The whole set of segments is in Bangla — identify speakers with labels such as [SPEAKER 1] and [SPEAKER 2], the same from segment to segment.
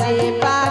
[SPEAKER 1] বাজে পা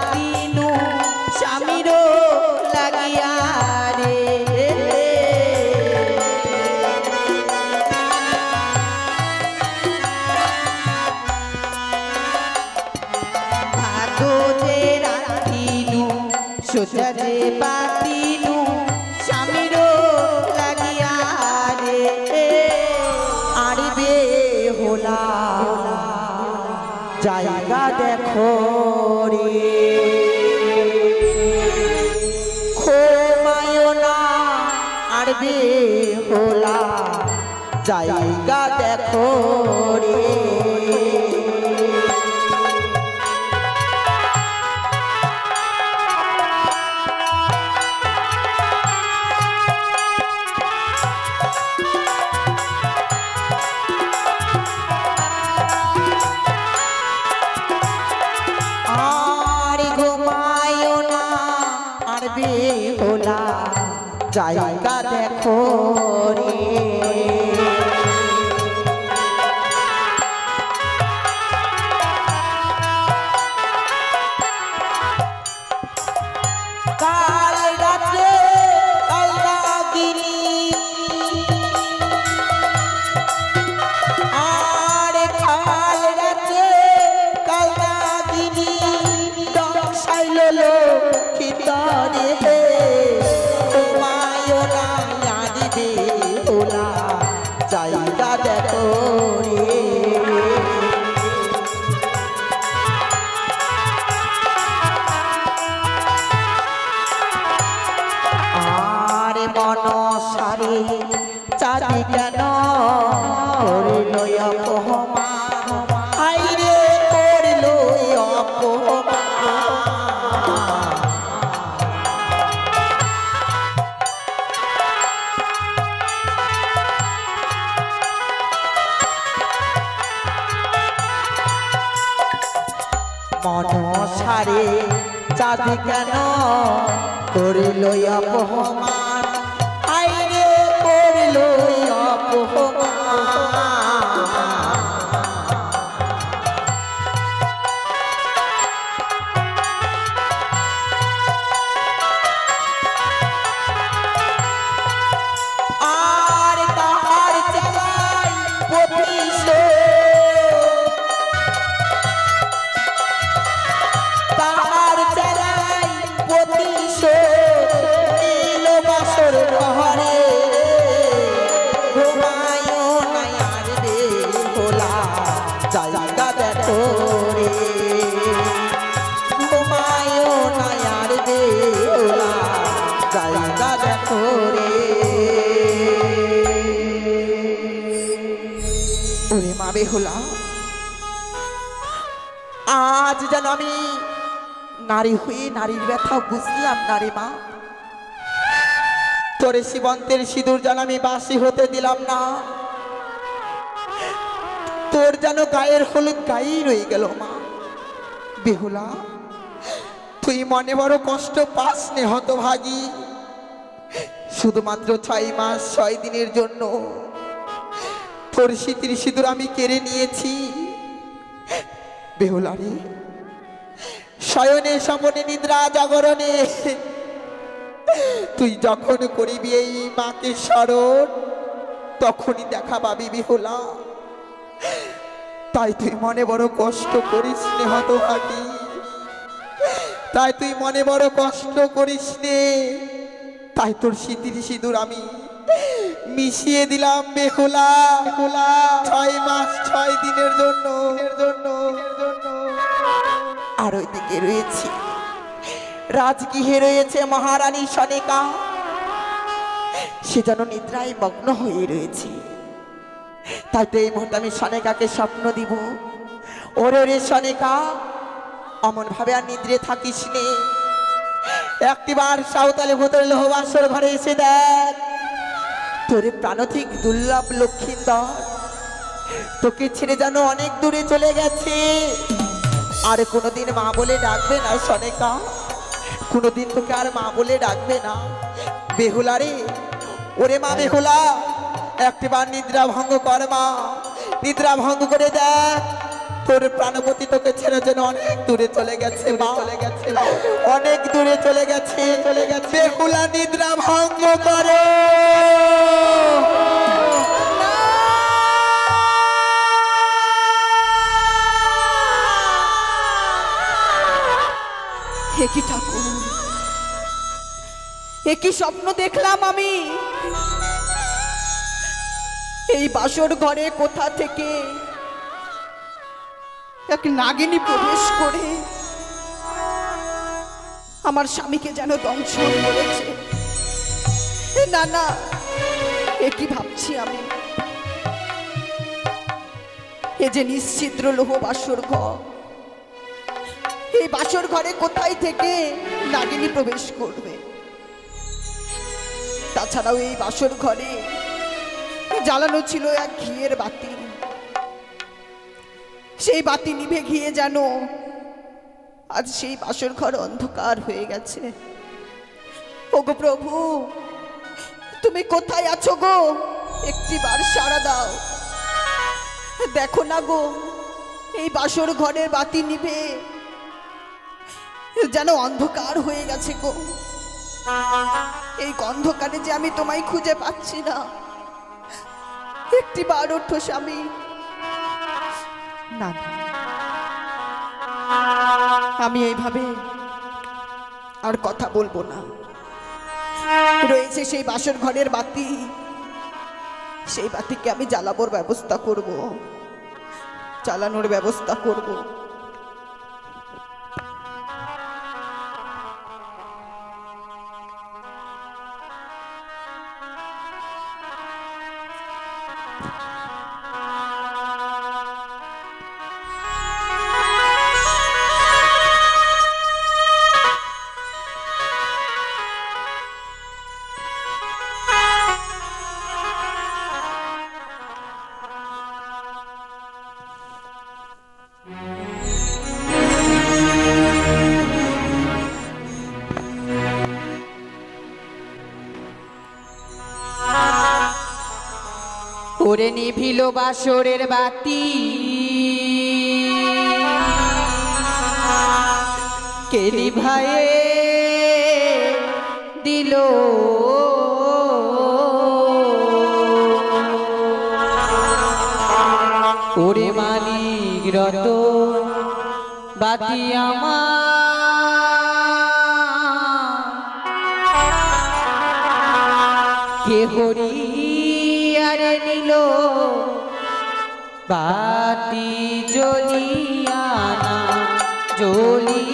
[SPEAKER 1] দশাইল কেন? করিল অপমান। আজ যেন আমি নারী হয়ে নারীর ব্যথা বুঝলাম নারী মা। তোরে সীমন্তের সিঁদুর যেন আমি বাসি হতে দিলাম না। তোর যেন গায়ের হলুদ গায়েই রয়ে গেল মা। বেহুলা, তুই মনে বড় কষ্ট পাস নে হতভাগী শুধুমাত্র ছয় মাস, ছয় দিনের জন্য। তোর শীতির সিঁদুর আমি কেড়ে নিয়েছি। বেহুলারে, শয়নে স্বপনে নিদ্রা জাগরণে। তুই যখন করিবি এই মাকে স্মরণ, তখনই দেখা পাবি বেহুলা। তাই তুই মনে বড় কষ্ট করিস নে হতভাগী তাই তুই মনে বড় কষ্ট করিস নে। তাই তোর শীতির সিঁদুর আমি মিশিয়ে দিলাম বেহুলা। বেহুলা। ছয় মাস, ছয় দিনের জন্য। জন্য। আর ওইদিকে রয়েছে। রাজগৃহে রয়েছে মহারানী সনেকা। সে যেন নিদ্রায় মগ্ন হয়ে রয়েছে। তাই তো এই মুহূর্তে আমি সনেকাকে স্বপ্ন দিব। ওরে রে সনেকা অমন ভাবে আর নিদ্রে থাকিস নে। একটিবার সাঁওতালি ভূতের লোহবাসর ঘরে এসে দেখ। তোরে প্রাণথিক দুর্লভ লক্ষ্মীন্দর তোকে ছেড়ে যেন অনেক দূরে চলে গেছে। আর কোনোদিন মা বলে ডাকবে না সনেকা, কোনোদিন তোকে আর মা বলে ডাকবে না। বেহুলা রে, ওরে মা বেহুলা, একটিবার নিদ্রা ভঙ্গ কর মা, নিদ্রা ভঙ্গ করে দেখ। তোর প্রাণপতি তোকে ছেড়ে যেন অনেক দূরে চলে গেছে গেছে অনেক দূরে চলে গেছে। চলে গেছে বেহুলা নিদ্রা ভঙ্গ করো।
[SPEAKER 2] হে কি ঠাকুর?
[SPEAKER 1] এ স্বপ্ন দেখলাম আমি? এই বাসর ঘরে কোথা থেকে এক নাগিনী প্রবেশ করে আমার স্বামীকে যেন দংশন করেছে। না না এ কি ভাবছি আমি? এ যে নিশ্চিদ্র লোহ বাসর ঘর। এই বাসর ঘরে কোথায় থেকে নাগিনী প্রবেশ করবে? তাছাড়াও এই বাসর ঘরে জ্বালানো ছিল এক ঘিয়ের বাতি। সেই বাতি নিভে গিয়ে যেন আজ সেই বাসর ঘর অন্ধকার হয়ে গেছে। ও ওগো প্রভু, তুমি কোথায় আছো গো? একটিবার সাড়া দাও। দেখো না গো, এই বাসর ঘরের বাতি নিভে যেন অন্ধকার হয়ে গেছে গো। এই অন্ধকারে যে আমি তোমায় খুঁজে পাচ্ছি না। একটি বার ওঠো স্বামী। না। আমি এইভাবে আর কথা বলব না। রয়েছে সেই বাসর ঘরের বাতি। সেই বাতিকে আমি জ্বালাবোর ব্যবস্থা করব। চালানোর ব্যবস্থা করব।
[SPEAKER 2] ওরে নিভিল বাসরের বাতি। কে নিভায়ে দিল। ওরে মালিক রতন বাতি আমার। কে হরিয়ারে বাতি জ্বলিয়ানা জ্বলিছে গো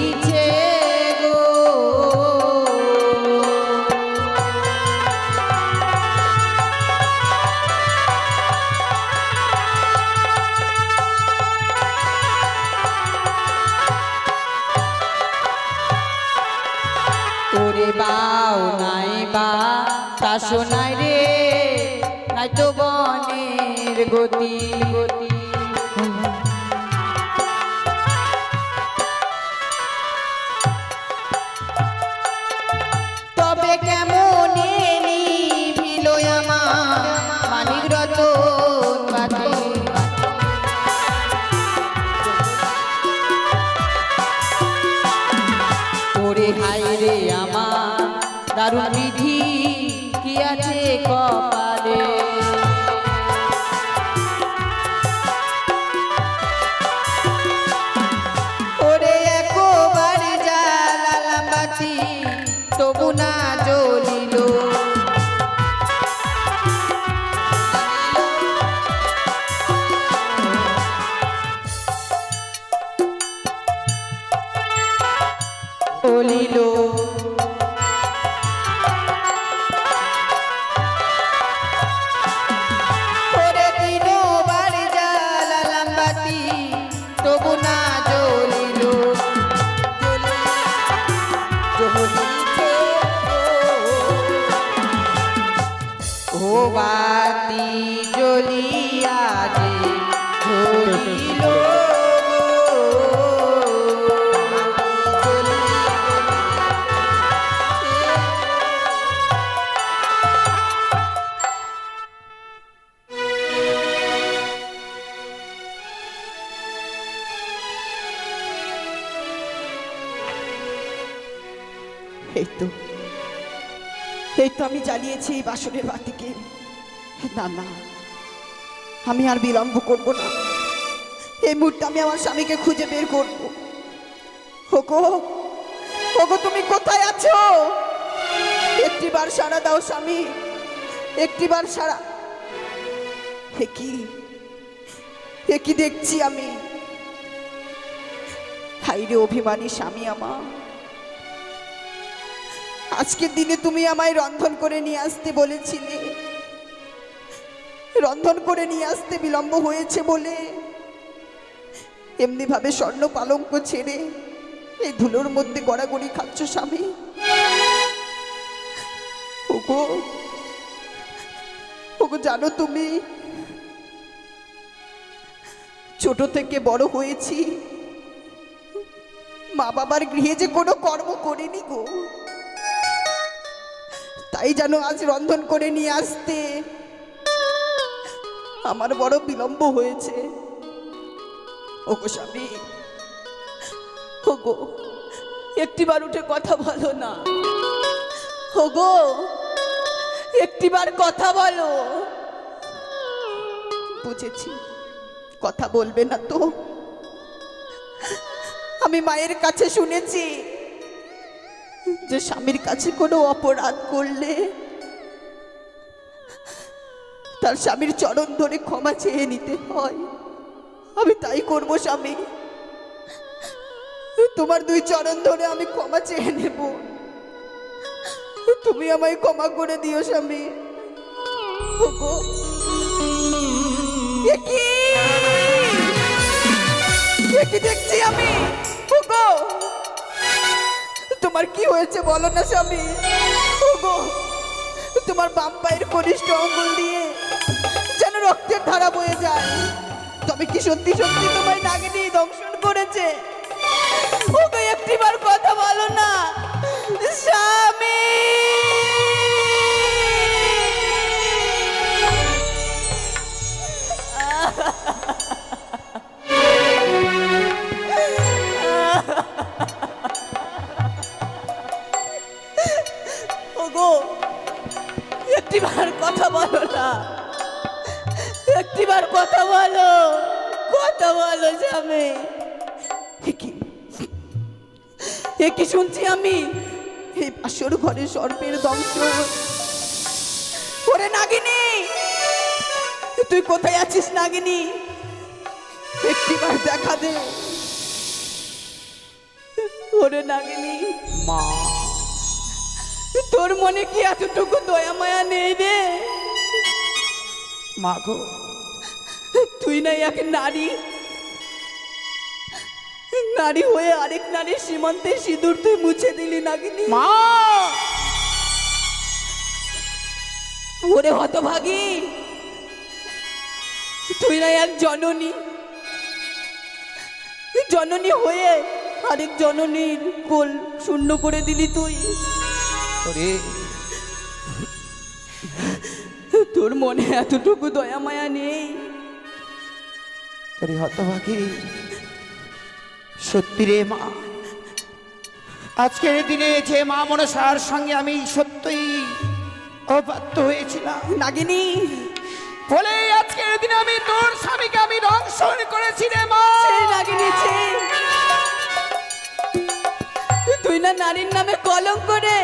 [SPEAKER 2] জ্বলিছে ও বাতি জ্বলিয়া
[SPEAKER 1] তো, এই তো আমি জ্বালিয়েছি এই বাসনের বাতিকে না না, আমি আর বিলম্ব করব না। এই মুহূর্তে আমি আমার স্বামীকে খুঁজে বের করব। ওগো ওগো, তুমি কোথায় আছো?
[SPEAKER 2] একটিবার সারা দাও স্বামী, একটিবার সারা হে কি দেখছি আমি? হাইরে অভিমানী স্বামী আমার। আজকের দিনে তুমি আমায় রন্ধন করে নিয়ে আসতে বলেছিলে। রন্ধন করে নিয়ে আসতে বিলম্ব হয়েছে বলে। এমনি ভাবে স্বর্ণ পালঙ্ক ছেড়ে এই ধুলোর মধ্যে গড়াগড়ি খাচ্ছ স্বামী। ওগো ওগো, জানো তুমি, ছোট থেকে বড় হয়েছি মা বাবার গৃহে যে কোনো কর্ম করিনি গো। তাই যেন আজ রন্ধন করে নিয়ে আসতে। আমার বড় বিলম্ব হয়েছে। ওগো স্বামী, ওগো, একটিবার উঠে কথা বলো না। ওগো, একটিবার কথা বলো। বুঝেছি, কথা বলবে না তো। আমি মায়ের কাছে শুনেছি। যে স্বামীর কাছে কোনো অপরাধ করলে তার স্বামীর চরণ ধরে ক্ষমা চেয়ে নিতে হয়। আমি তাই করব স্বামী। তোমার দুই চরণ ধরে আমি ক্ষমা চেয়ে নেব। তুমি আমায় ক্ষমা করে দিও স্বামী। দেখছি আমি? তোমার কি হয়েছে বলো না, স্বামী? তোমার বাম পায়ের কনিষ্ঠ অঙ্গুল দিয়ে যেন রক্তের ধারা বয়ে যায়। তবে কি সত্যি সত্যি তোমায় নাগিনী দংশন করেছে? একটিবার কথা বলো না, স্বামী! ঘরে সর্পের দংশ ওরে নাগিনী, তুই কোথায় আছিস নাগিনী? একটিবার দেখা দে। ওরে নাগিনী,
[SPEAKER 3] মা,
[SPEAKER 2] তোর মনে কি এতটুকু দয়া, মায়া নেই রে?
[SPEAKER 3] মা গো,
[SPEAKER 2] তুই না এক নারী। নারী হয়ে আরেক নারী সীমান্তে সিঁদুর তুই মুছে দিলি, নাগিনি।
[SPEAKER 3] মা!
[SPEAKER 2] ওরে হতভাগী। তুই না এক জননী। জননী হয়ে আরেক জননীর কোল শূন্য করে দিলি তুই।
[SPEAKER 3] ওরে।
[SPEAKER 2] তোর মনে এতটুকু দয়া মায়া নেই।
[SPEAKER 3] ওরে হতভাগী। সত্যি রে মা। আজকের দিনে যে মা মনসার সঙ্গে আমি সত্যই অবাধ্য হয়েছিলাম।
[SPEAKER 2] নাগিনী।
[SPEAKER 3] বলে আজকের দিনে আমি তোর স্বামীকে আমি দংশন করেছি রে মা।
[SPEAKER 2] নাগিনী। তুই না নারীর নামে কলঙ্ক করে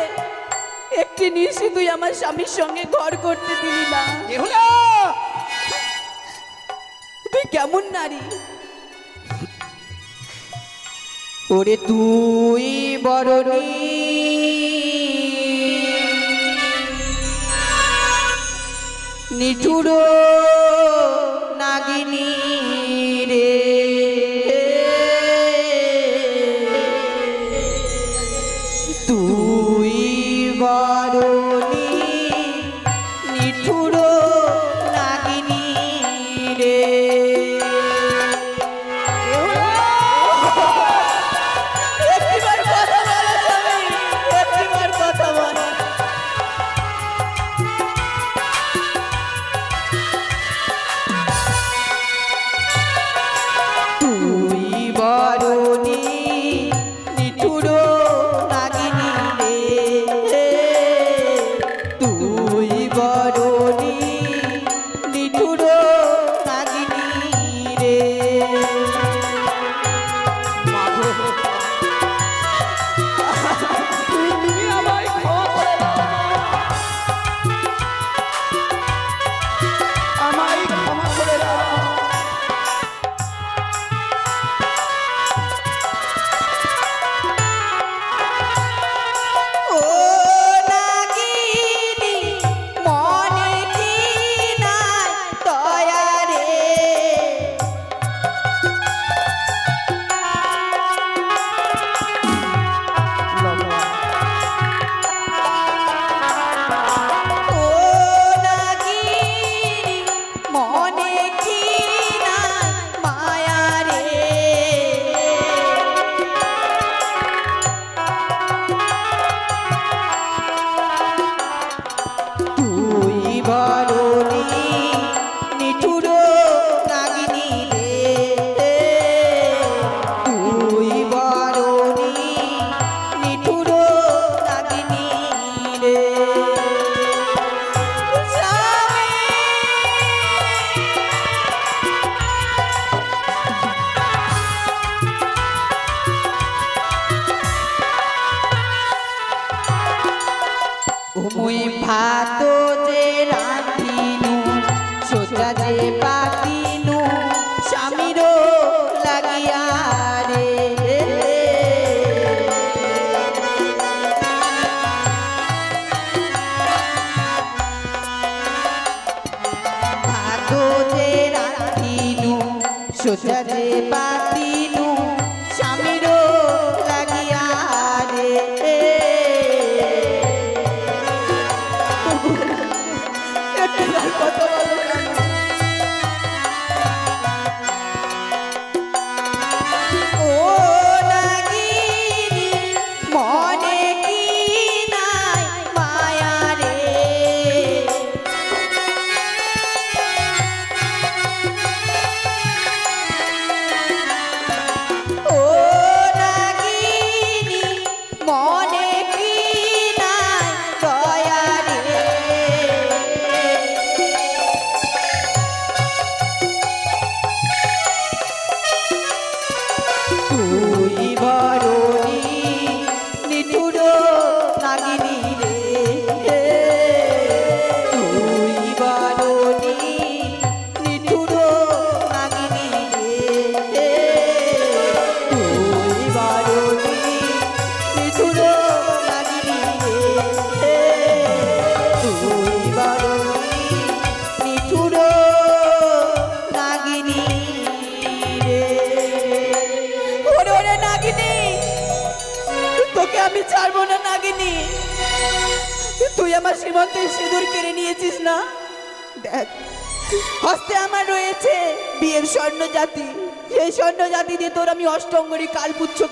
[SPEAKER 2] একটি নিশি তুই আমার স্বামীর সঙ্গে ঘর করতে দিলি না। তুই কেমন নারী? ওরে তুই বরণী। নিঠুর নাগিনী রে। তুই বরণী নিঠুর নাগিনী রে।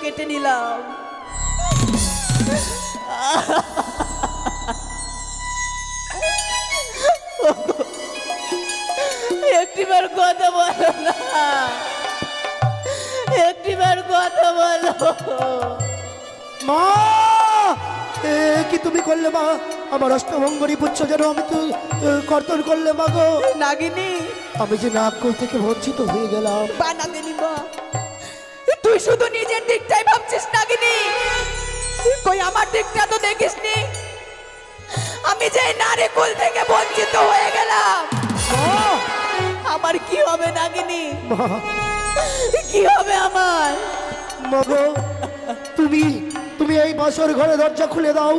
[SPEAKER 2] কেটে নিলাম। একটিবার কথা বলো না। একটিবার কথা বলো।
[SPEAKER 4] মা এ কি তুমি করলে মা? আমার অষ্টমঙ্গরী পুচ্ছ যেন আমি তো কর্তন করলে মা গো।
[SPEAKER 2] নাগিনী।
[SPEAKER 4] আমি যে নাগ থেকে বঞ্চিত হয়ে গেলাম।
[SPEAKER 2] বা নাগিনী বা তুই শুধু নিজের দিকটাই ভাবছিস নাগিনী? কই, আমার দিকটা তো দেখিসনি? আমি যে নারী কুল থেকে বঞ্চিত হয়ে গেলাম। আমার কি হবে নাগিনী? কি হবে আমার?
[SPEAKER 4] মা গো তুমি তুমি এই বাসর ঘরে দরজা খুলে দাও,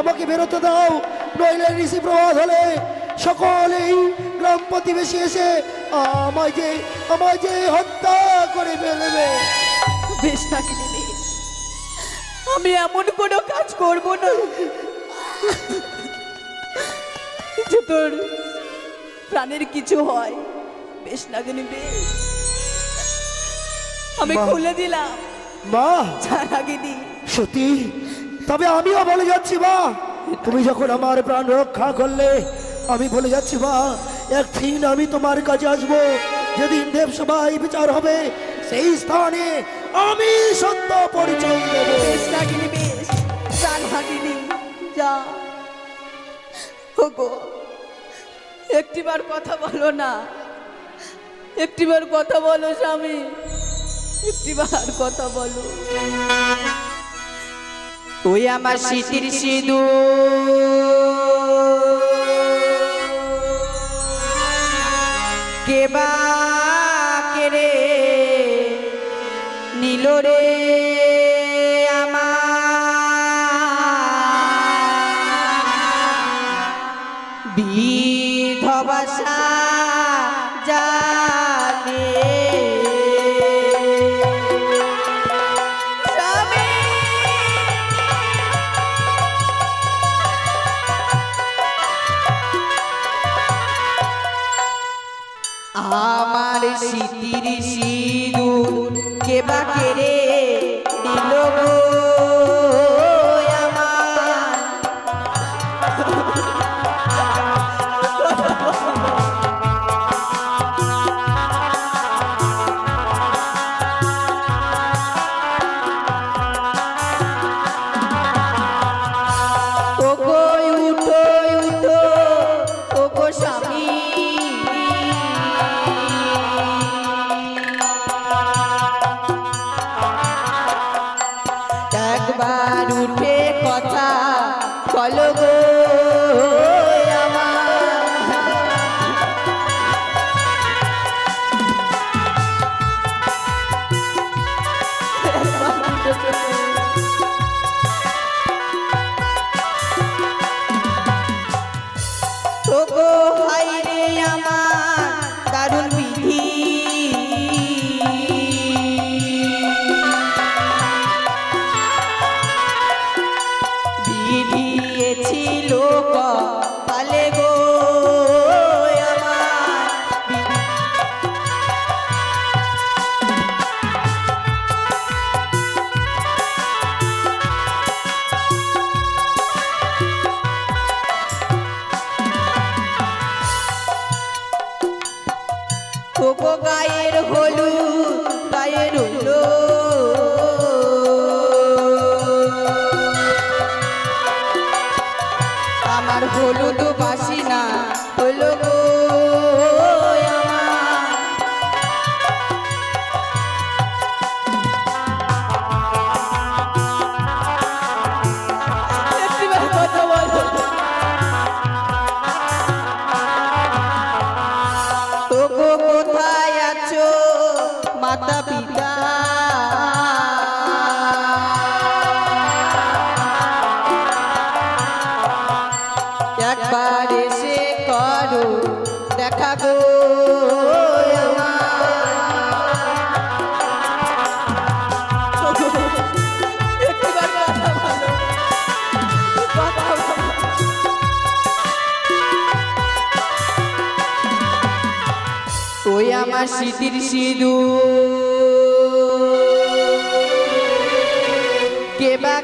[SPEAKER 4] আমাকে বেরোতে দাও, নইলে ঋষি প্রভাত হলে সকলেই গ্রাম প্রতিবেশী এসে আমায় যে আমায় যে হত্যা করে ফেলবে।
[SPEAKER 2] বেশ নাগিনী আমি এমন কোনো কাজ করব না যে তোর প্রাণের কিছু হয়। বেশ নাগিনী বেশ আমি খুলে দিলাম।
[SPEAKER 4] মা।
[SPEAKER 2] যা নাগিনী
[SPEAKER 4] সত্যি? তবে আমিও বলে যাচ্ছি মা। তুমি যখন আমার প্রাণ রক্ষা করলে আমি বলে যাচ্ছি মা একদিন আমি তোমার কাছে আসব। যেদিন দেবসভায় বিচার হবে সেই স্থানে আমি সত্য পরিচয় দেব।
[SPEAKER 2] নাগিনী বেশ। যা নাগিনী যা। ওগো একটিবার কথা বলো না। একটিবার কথা বলো স্বামী। একটিবার কথা বলো। তুই আমার শীতির সিঁদু কেবা আমার শীতির সিঁদুর কে বা কোকো গায়ের হলুদ স্মৃতির সিঁদু কে বা